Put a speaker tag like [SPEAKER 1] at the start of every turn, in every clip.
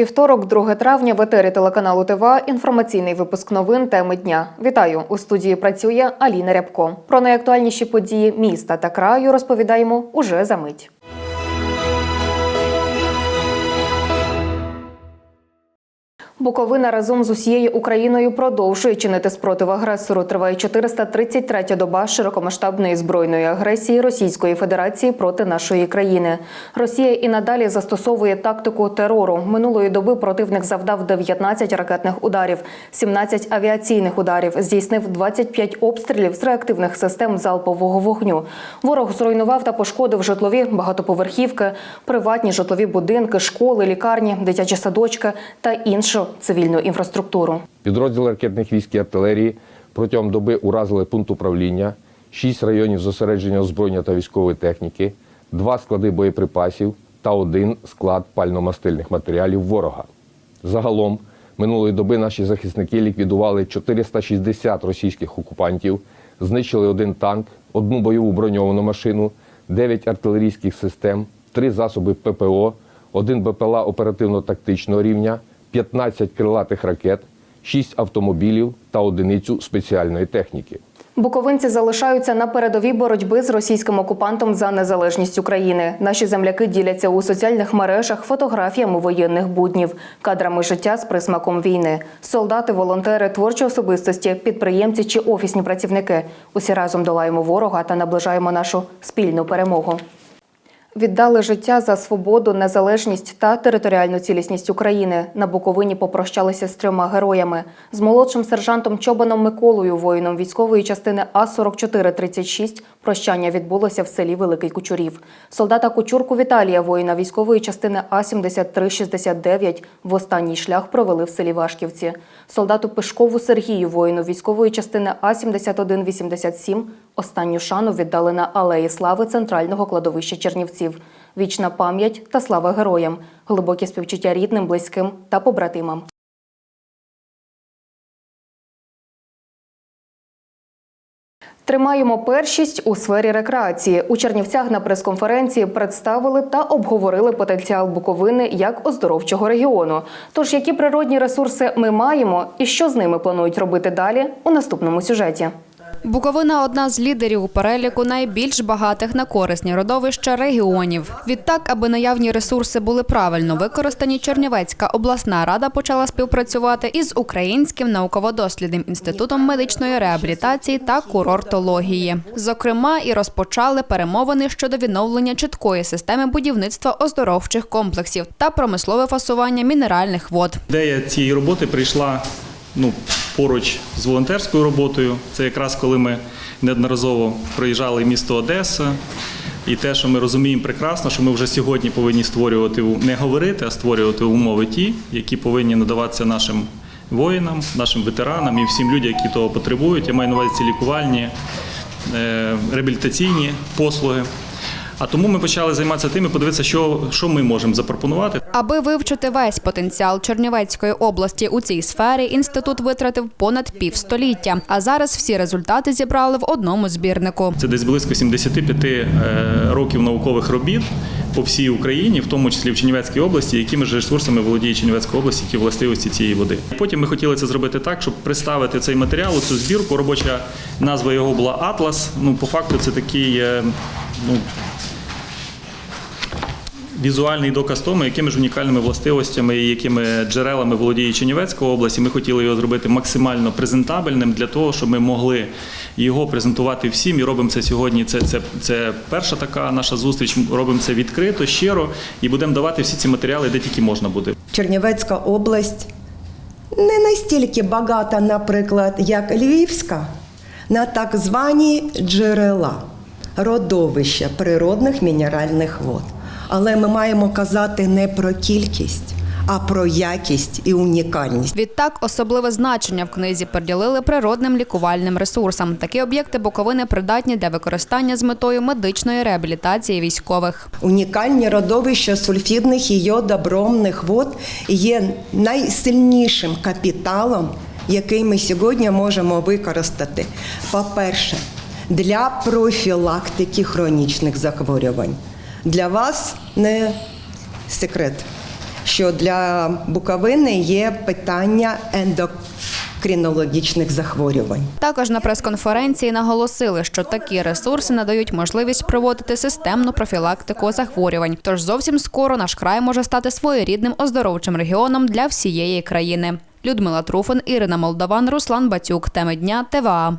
[SPEAKER 1] Вівторок, 2 травня, в етері телеканалу ТВА інформаційний випуск новин теми дня. Вітаю! У студії працює Аліна Рябко. Про найактуальніші події міста та краю розповідаємо уже за мить. Буковина разом з усією Україною продовжує чинити спротив агресору. Триває 433-я доба широкомасштабної збройної агресії Російської Федерації проти нашої країни. Росія і надалі застосовує тактику терору. Минулої доби противник завдав 19 ракетних ударів, 17 авіаційних ударів, здійснив 25 обстрілів з реактивних систем залпового вогню. Ворог зруйнував та пошкодив житлові багатоповерхівки, приватні житлові будинки, школи, лікарні, дитячі садочки та іншу цивільну інфраструктуру.
[SPEAKER 2] Підрозділи ракетних військ і артилерії протягом доби уразили пункт управління, шість районів зосередження озброєння та військової техніки, два склади боєприпасів та один склад пально-мастильних матеріалів ворога. Загалом минулої доби наші захисники ліквідували 460 російських окупантів, знищили один танк, одну бойову броньовану машину, 9 артилерійських систем, три засоби ППО, один БПЛА оперативно-тактичного рівня, 15 крилатих ракет, 6 автомобілів та одиницю спеціальної техніки.
[SPEAKER 1] Буковинці залишаються на передовій боротьби з російським окупантом за незалежність України. Наші земляки діляться у соціальних мережах фотографіями воєнних буднів, кадрами життя з присмаком війни. Солдати, волонтери, творчі особистості, підприємці чи офісні працівники. Усі разом долаємо ворога та наближаємо нашу спільну перемогу. Віддали життя за свободу, незалежність та територіальну цілісність України. На Буковині попрощалися з трьома героями: з молодшим сержантом Чобаном Миколою, воїном військової частини А 4436 Прощання відбулося в селі Великий Кучурів. Солдата Кучурку Віталія, воїна військової частини А 7369 в останній шлях провели в селі Вашківці. Солдату Пишкову Сергію, воїну військової частини А 7187 Останню шану віддали на алеї слави центрального кладовища Чернівців. Вічна пам'ять та слава героям, глибокі співчуття рідним, близьким та побратимам. Тримаємо першість у сфері рекреації. У Чернівцях на прес-конференції представили та обговорили потенціал Буковини як оздоровчого регіону. Тож, які природні ресурси ми маємо і що з ними планують робити далі у наступному сюжеті.
[SPEAKER 3] Буковина одна з лідерів у переліку найбільш багатих на корисні родовища регіонів. Відтак, аби наявні ресурси були правильно використані, Чернівецька обласна рада почала співпрацювати із Українським науково-дослідним інститутом медичної реабілітації та курортології. Зокрема, і розпочали перемовини щодо відновлення чіткої системи будівництва оздоровчих комплексів та промислове фасування мінеральних вод.
[SPEAKER 4] Ідея цієї роботи прийшла ну, поруч з волонтерською роботою. Це якраз коли ми неодноразово проїжджали місто Одеса. І те, що ми розуміємо прекрасно, що ми вже сьогодні повинні створювати не говорити, а створювати умови ті, які повинні надаватися нашим воїнам, нашим ветеранам і всім людям, які того потребують. Я маю на увазі ці лікувальні, е, реабілітаційні послуги. А тому ми почали займатися тим і подивитися, що, що ми можемо запропонувати.
[SPEAKER 3] Аби вивчити весь потенціал Чернівецької області у цій сфері, інститут витратив понад півстоліття. А зараз всі результати зібрали в одному збірнику.
[SPEAKER 4] Це десь близько 75 е, років наукових робіт по всій Україні, в тому числі в Чернівецькій області, якими ж ресурсами володіє Чернівецька область, які властивості цієї води. Потім ми хотіли це зробити так, щоб представити цей матеріал, цю збірку. Робоча назва його була Атлас. Ну, по факту, це такий. е, Ну, Візуальний доказ тому, якими ж унікальними властивостями і якими джерелами володіє Чернівецька область. І Ми хотіли його зробити максимально презентабельним для того, щоб ми могли його презентувати всім. І робимо це сьогодні. Це, це, це перша така наша зустріч. Робимо це відкрито, щиро і будемо давати всі ці матеріали, де тільки можна буде.
[SPEAKER 5] Чернівецька область не настільки багата, наприклад, як Львівська, на так звані джерела, родовища природних мінеральних вод. Але ми маємо казати не про кількість, а про якість і унікальність.
[SPEAKER 3] Відтак, особливе значення в книзі приділили природним лікувальним ресурсам. Такі об'єкти Буковини придатні для використання з метою медичної реабілітації військових.
[SPEAKER 5] Унікальні родовища сульфідних і йодобромних вод є найсильнішим капіталом, який ми сьогодні можемо використати. По-перше, для профілактики хронічних захворювань. Для вас не секрет. що для Буковини є питання ендокринологічних захворювань.
[SPEAKER 3] Також на прес-конференції наголосили, що такі ресурси надають можливість проводити системну профілактику захворювань. Тож зовсім скоро наш край може стати своєрідним оздоровчим регіоном для всієї країни. Людмила Труфин, Ірина Молдаван, Руслан Батюк. Теми дня ТВА.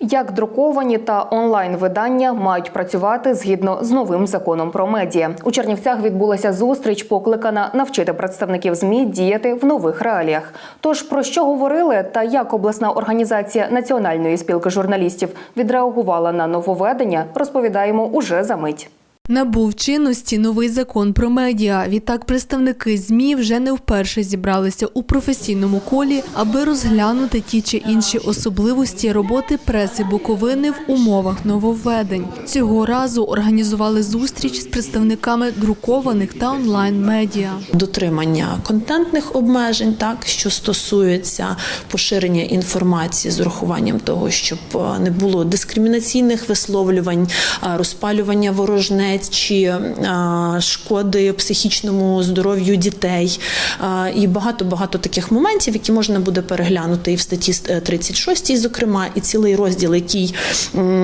[SPEAKER 1] Як друковані та онлайн видання мають працювати згідно з новим законом про медіа? У Чернівцях відбулася зустріч, покликана навчити представників змі діяти в нових реаліях. Тож про що говорили та як обласна організація Національної спілки журналістів відреагувала на нововведення, розповідаємо уже за мить.
[SPEAKER 6] Набув чинності новий закон про медіа. Відтак представники ЗМІ вже не вперше зібралися у професійному колі, аби розглянути ті чи інші особливості роботи преси Буковини в умовах нововведень. Цього разу організували зустріч з представниками друкованих та онлайн медіа.
[SPEAKER 7] дотримання контентних обмежень, так що стосується поширення інформації з урахуванням того, щоб е, не було дискримінаційних висловлювань, розпалювання ворожнець чи е, шкоди психічному здоров'ю дітей, Е, і багато багато таких моментів, які можна буде переглянути і в статті е, 36, зокрема, і цілий розділ, який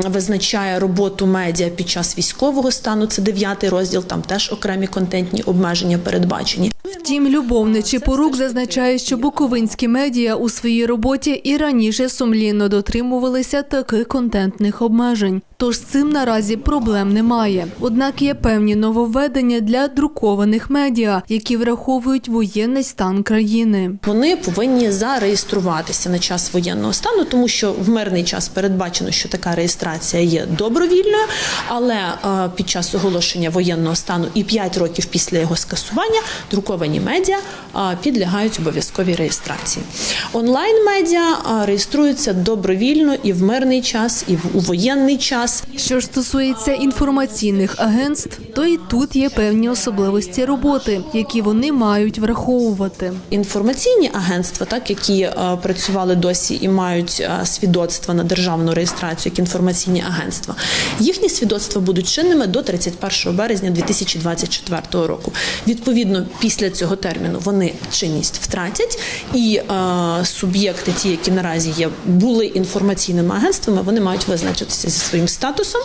[SPEAKER 7] визначає роботу медіа під час військового стану. Це дев'ятий розділ. Там теж окремі контентні обмеження передбачені.
[SPEAKER 6] Втім, любовничі порук зазначає, що буковинські медіа у своїй роботі і раніше сумлінно дотримувалися таких контентних обмежень. Тож з цим наразі проблем немає. Однак є певні нововведення для друкованих медіа, які враховують воєнний стан країни.
[SPEAKER 7] Вони повинні зареєструватися на час воєнного стану, тому що в мирний час передбачено, що така реєстрація є добровільною, але е, під час оголошення воєнного стану і 5 років після його скасування друковані медіа е, підлягають обов'язковій реєстрації. Онлайн медіа е, реєструються добровільно і в мирний час, і в у воєнний час.
[SPEAKER 6] Що ж стосується інформаційних агентств, то і тут є певні особливості роботи, які вони мають враховувати.
[SPEAKER 7] Інформаційні агентства, так які е, працювали досі і мають е, свідоцтва на державну реєстрацію як інформаційні агентства, їхні свідоцтва будуть чинними до 31 березня 2024 року. Відповідно, після цього терміну вони чинність втратять, і е, суб'єкти, ті, які наразі є, були інформаційними агентствами, вони мають визначитися зі своїм статусом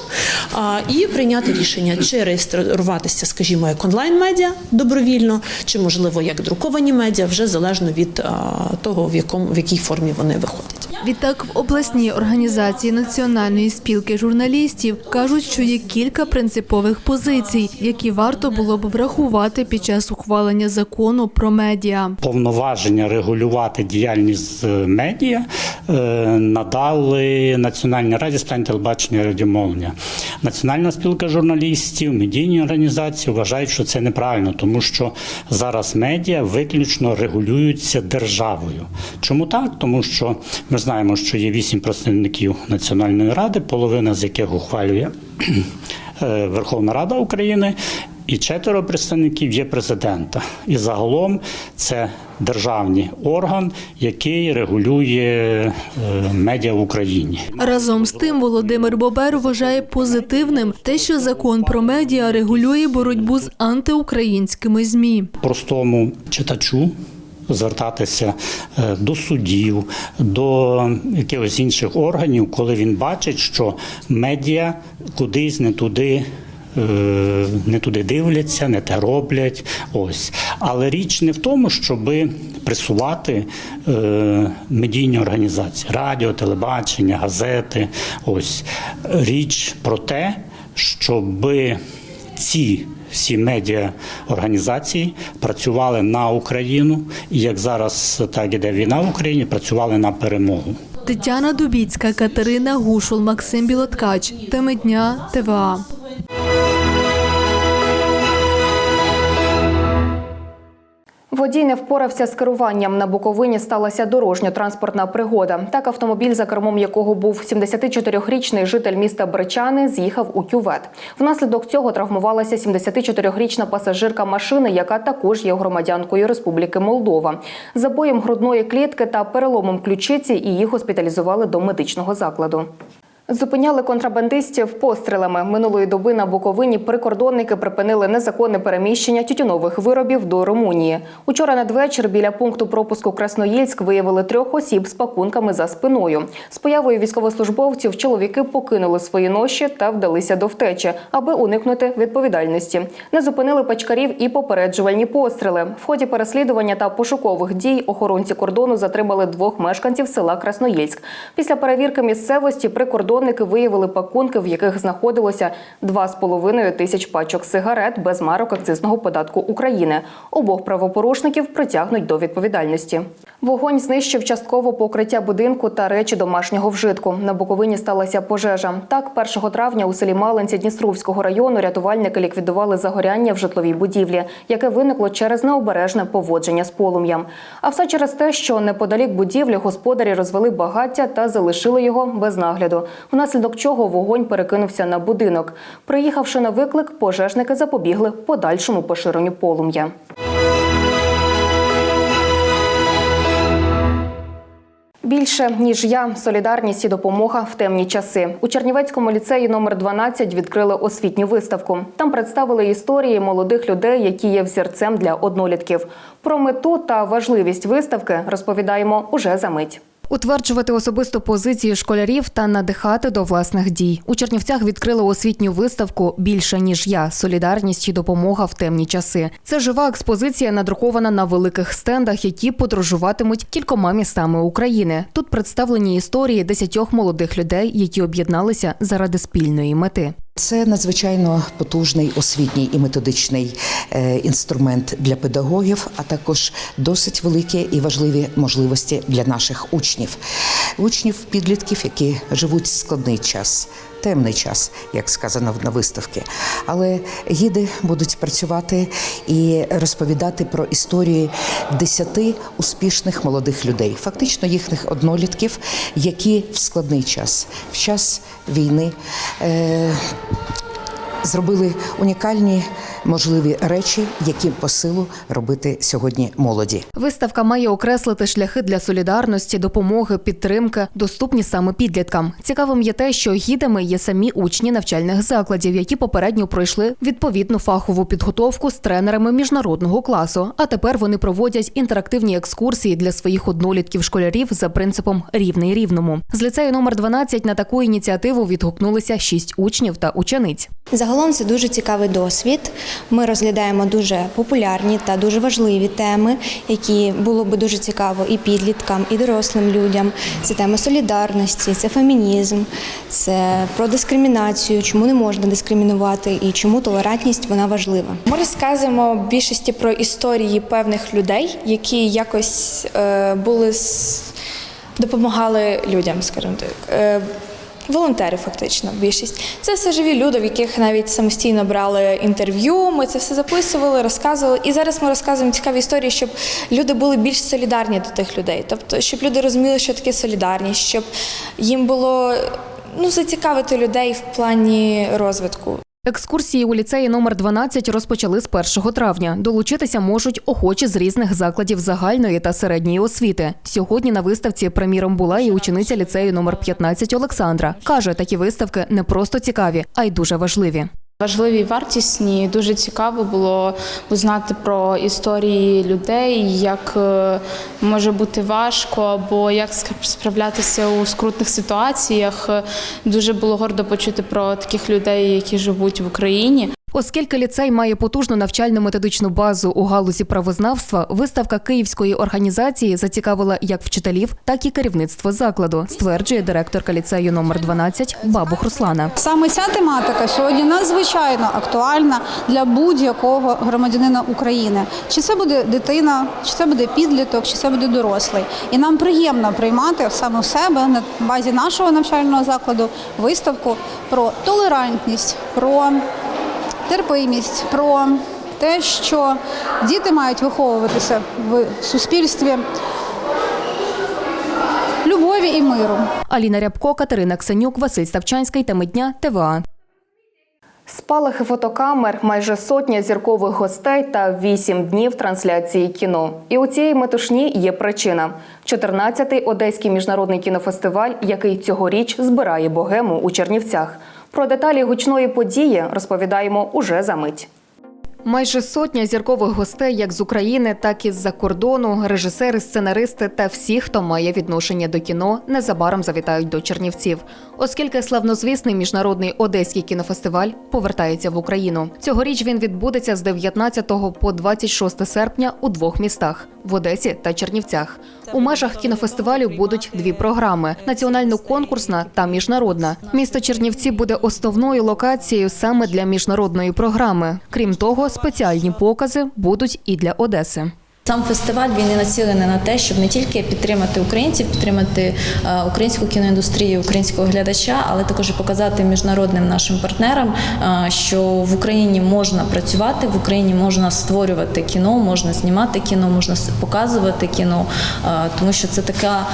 [SPEAKER 7] е, і прийняти рішення, чи реєструватися, скажімо, як онлайн медіа добровільно, чи можливо як друковані медіа, вже залежно від того, в якому в якій формі вони виходять.
[SPEAKER 6] Відтак, в обласній організації Національної спілки журналістів кажуть, що є кілька принципових позицій, які варто було б врахувати під час ухвалення закону про медіа.
[SPEAKER 8] повноваження регулювати діяльність е, медіа надали Національній раді з телебачення радіомовлення. Національна спілка журналістів, медійні організації вважають, що це неправильно, тому що зараз медіа виключно регулюються державою. Чому так? Тому що ми знаємо, що є вісім представників Національної ради, половина з яких ухвалює е, Верховна Рада України. І четверо представників є президента. І загалом це державний орган, який регулює е, медіа в Україні.
[SPEAKER 6] Разом з тим, Володимир Бобер вважає позитивним те, що закон про медіа регулює боротьбу з антиукраїнськими змі.
[SPEAKER 8] простому читачу. Звертатися е, до судів, до якихось інших органів, коли він бачить, що медіа кудись не туди. Е, Не туди дивляться, не те роблять. Ось. Але річ не в тому, щоб пресувати е, медійні організації, радіо, телебачення, газети. Ось. Річ про те, щоби ці всі медіа організації працювали на Україну, і як зараз так іде війна в Україні, працювали на перемогу.
[SPEAKER 6] Тетяна Дубіцька, Катерина Гушул, Максим Білоткач. Теми дня ТВА.
[SPEAKER 1] Водій не впорався з керуванням. На Буковині сталася дорожньо-транспортна пригода. Так, автомобіль, за кермом якого був 74-річний житель міста Бричани, з'їхав у кювет. Внаслідок цього травмувалася 74-річна пасажирка машини, яка також є громадянкою Республіки Молдова. Забоєм грудної клітки та переломом ключиці її госпіталізували до медичного закладу. Зупиняли контрабандистів пострілами. Минулої доби на Буковині прикордонники припинили незаконне переміщення тютюнових виробів до Румунії. Учора надвечір біля пункту пропуску Красноїльськ виявили трьох осіб з пакунками за спиною. З появою військовослужбовців чоловіки покинули свої ноші та вдалися до втечі, аби уникнути відповідальності. Не зупинили пачкарів і попереджувальні постріли. В ході переслідування та пошукових дій охоронці кордону затримали двох мешканців села Красноїльськ. Після перевірки місцевості прикордонники виявили пакунки, в яких знаходилося 2,5 тисяч пачок сигарет без марок акцизного податку України. Обох правопорушників притягнуть до відповідальності. Вогонь знищив частково покриття будинку та речі домашнього вжитку. На Буковині сталася пожежа. Так, 1 травня у селі Малинці Дністровського району рятувальники ліквідували загоряння в житловій будівлі, яке виникло через необережне поводження з полум'ям. А все через те, що неподалік будівлі господарі розвели багаття та залишили його без нагляду, внаслідок чого вогонь перекинувся на будинок. Приїхавши на виклик, пожежники запобігли подальшому поширенню полум'я. Більше ніж я, солідарність і допомога в темні часи. У Чернівецькому ліцеї номер 12 відкрили освітню виставку. Там представили історії молодих людей, які є взірцем для однолітків. Про мету та важливість виставки розповідаємо уже за мить. Утверджувати особисту позицію школярів та надихати до власних дій. У Чернівцях відкрили освітню виставку Більше ніж я солідарність і допомога в темні часи. Це жива експозиція, надрукована на великих стендах, які подорожуватимуть кількома містами України. Тут представлені історії десятьох молодих людей, які об'єдналися заради спільної мети.
[SPEAKER 9] Це надзвичайно потужний освітній і методичний е, інструмент для педагогів, а також досить великі і важливі можливості для наших учнів, учнів, підлітків, які живуть складний час. Темний час, як сказано на виставці. Але гіди будуть працювати і розповідати про історії десяти успішних молодих людей, фактично їхніх однолітків, які в складний час, в час війни. Е- Зробили унікальні можливі речі, які по силу робити сьогодні молоді.
[SPEAKER 1] Виставка має окреслити шляхи для солідарності, допомоги, підтримки, доступні саме підліткам. Цікавим є те, що гідами є самі учні навчальних закладів, які попередньо пройшли відповідну фахову підготовку з тренерами міжнародного класу. А тепер вони проводять інтерактивні екскурсії для своїх однолітків школярів за принципом рівний рівному. З ліцею номер 12 на таку ініціативу відгукнулися шість учнів та учениць.
[SPEAKER 10] Загалом це дуже цікавий досвід. Ми розглядаємо дуже популярні та дуже важливі теми, які було би дуже цікаво і підліткам, і дорослим людям. Це тема солідарності, це фемінізм, це про дискримінацію, чому не можна дискримінувати і чому толерантність вона важлива.
[SPEAKER 11] Ми розказуємо більшості про історії певних людей, які якось е, були допомагали людям, скажімо так. Волонтери, фактично, більшість. Це все живі люди, в яких навіть самостійно брали інтерв'ю. Ми це все записували, розказували. І зараз ми розказуємо цікаві історії, щоб люди були більш солідарні до тих людей. Тобто, щоб люди розуміли, що таке солідарність, щоб їм було ну, зацікавити людей в плані розвитку.
[SPEAKER 1] Екскурсії у ліцеї номер 12 розпочали з 1 травня. Долучитися можуть охочі з різних закладів загальної та середньої освіти. Сьогодні на виставці, приміром, була і учениця ліцею номер 15 Олександра. Каже, такі виставки не просто цікаві, а й дуже важливі.
[SPEAKER 12] Важливі вартісні. Дуже цікаво було узнати про історії людей, як е, може бути важко, або як справлятися у скрутних ситуаціях. Е, Дуже було гордо почути про таких людей, які живуть в Україні.
[SPEAKER 1] Оскільки ліцей має потужну навчально-методичну базу у галузі правознавства, виставка київської організації зацікавила як вчителів, так і керівництво закладу, стверджує директорка ліцею номер 12 Бабух Руслана.
[SPEAKER 13] Саме ця тематика сьогодні надзвичайно актуальна для будь-якого громадянина України. Чи це буде дитина, чи це буде підліток, чи це буде дорослий. І нам приємно приймати саме в себе на базі нашого навчального закладу виставку про толерантність, про терпимість, про те, що діти мають виховуватися в суспільстві любові і миру.
[SPEAKER 1] Аліна Рябко, Катерина Ксенюк, Василь Ставчанський. Теми дня ТВА. Спалахи фотокамер, майже сотня зіркових гостей та вісім днів трансляції кіно. І у цієї метушні є причина: 14-й Одеський міжнародний кінофестиваль, який цьогоріч збирає богему у Чернівцях. Про деталі гучної події розповідаємо уже за мить. Майже сотня зіркових гостей як з України, так і з-за кордону, режисери, сценаристи та всі, хто має відношення до кіно, незабаром завітають до Чернівців, оскільки славнозвісний міжнародний одеський кінофестиваль повертається в Україну. Цьогоріч він відбудеться з 19 по 26 серпня у двох містах в Одесі та Чернівцях. У межах кінофестивалю будуть дві програми: національно-конкурсна та міжнародна. Місто Чернівці буде основною локацією саме для міжнародної програми. Крім того, спеціальні покази будуть і для Одеси.
[SPEAKER 14] Сам фестиваль він і націлений на те, щоб не тільки підтримати українців, підтримати е, українську кіноіндустрію, українського глядача, але також і показати міжнародним нашим партнерам, е, що в Україні можна працювати, в Україні можна створювати кіно, можна знімати кіно, можна показувати кіно, е, тому що це така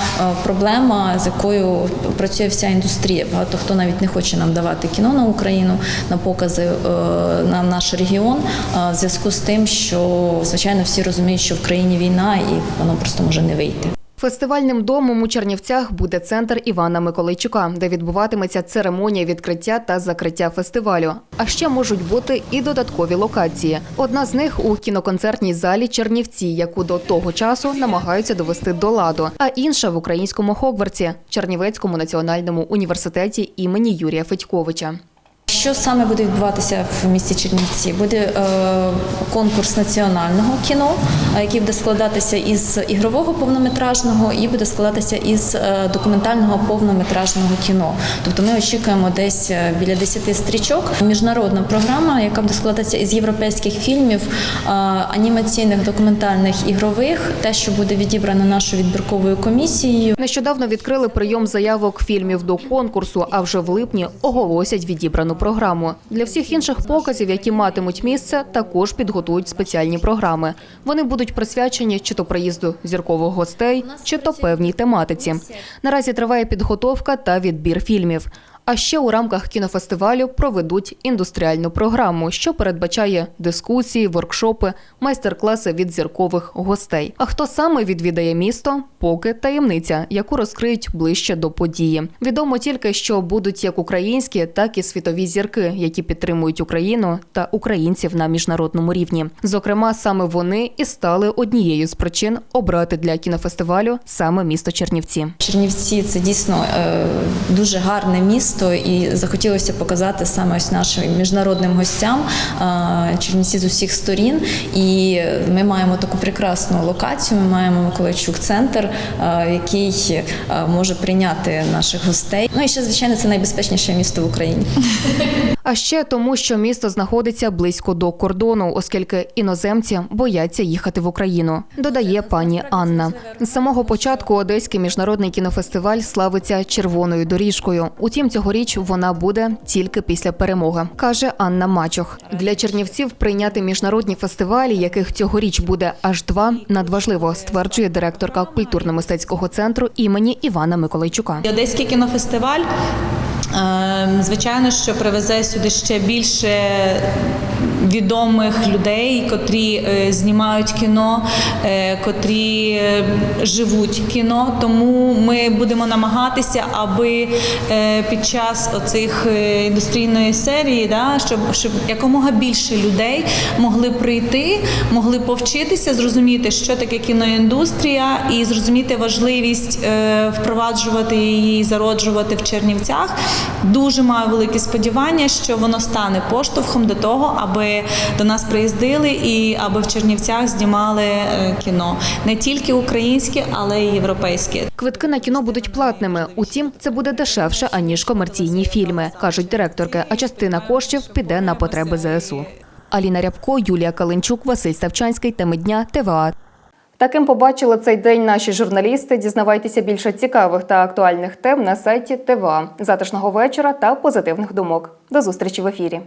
[SPEAKER 14] проблема, з якою працює вся індустрія. Багато хто навіть не хоче нам давати кіно на Україну, на покази на наш регіон, в зв'язку з тим, що звичайно всі розуміють, що в країні війна і воно просто може не вийти.
[SPEAKER 1] Фестивальним домом у Чернівцях буде центр Івана Миколайчука, де відбуватиметься церемонія відкриття та закриття фестивалю. А ще можуть бути і додаткові локації. Одна з них у кіноконцертній залі Чернівці, яку до того часу намагаються довести до ладу, а інша в українському Хогвартсі, Чернівецькому національному університеті імені Юрія Федьковича.
[SPEAKER 14] Що саме буде відбуватися в місті Чернівці? Буде е, конкурс національного кіно, е, який буде складатися із ігрового повнометражного і буде складатися із е, документального повнометражного кіно. Тобто ми очікуємо десь біля 10 стрічок. Міжнародна програма, яка буде складатися із європейських фільмів, анімаційних, документальних, ігрових, те, що буде відібрано нашою відбірковою комісією.
[SPEAKER 1] Нещодавно відкрили прийом заявок фільмів до конкурсу, а вже в липні оголосять відібрану програму. Для всіх інших показів, які матимуть місце, також підготують спеціальні програми. Вони будуть присвячені чи то приїзду зіркових гостей, чи то певній тематиці. Наразі триває підготовка та відбір фільмів. А ще у рамках кінофестивалю проведуть індустріальну програму, що передбачає дискусії, воркшопи, майстер-класи від зіркових гостей. А хто саме відвідає місто, поки таємниця, яку розкриють ближче до події. Відомо тільки, що будуть як українські, так і світові зірки, які підтримують Україну та українців на міжнародному рівні. Зокрема, саме вони і стали однією з причин обрати для кінофестивалю саме місто Чернівці.
[SPEAKER 14] Чернівці це дійсно е, дуже гарне місто, і захотілося показати саме ось нашим міжнародним гостям Чернівці з усіх сторін. І ми маємо таку прекрасну локацію. Ми маємо Миколайчук центр, який може прийняти наших гостей. Ну і ще звичайно це найбезпечніше місто в Україні.
[SPEAKER 1] А ще тому, що місто знаходиться близько до кордону, оскільки іноземці бояться їхати в Україну, додає пані Анна. З самого початку Одеський міжнародний кінофестиваль славиться червоною доріжкою. Утім, цьогоріч вона буде тільки після перемоги, каже Анна Мачох. Для чернівців прийняти міжнародні фестивалі, яких цьогоріч буде аж два, надважливо, стверджує директорка культурно-мистецького центру імені Івана Миколайчука.
[SPEAKER 15] Одеський кінофестиваль. е, Звичайно, що привезе сюди ще більше відомих людей, котрі е, знімають кіно, е, котрі е, живуть кіно. Тому ми будемо намагатися, аби під час оцих індустрійної серії, да, щоб, щоб якомога більше людей могли прийти, могли повчитися, зрозуміти, що таке кіноіндустрія, і зрозуміти важливість впроваджувати її, зароджувати в Чернівцях. Дуже маю великі сподівання, що воно стане поштовхом до того, аби до нас приїздили і аби в Чернівцях знімали е, кіно не тільки українське, але й європейське.
[SPEAKER 1] Квитки на кіно будуть платними. Утім, це буде дешевше аніж комерційні фільми, кажуть директорки. А частина коштів піде на потреби ЗСУ. Аліна Рябко, Юлія Калинчук, Василь Ставчанський. Теми дня ТВА. Таким побачили цей день наші журналісти. Дізнавайтеся більше цікавих та актуальних тем на сайті ТВА. Затишного вечора та позитивних думок. До зустрічі в ефірі.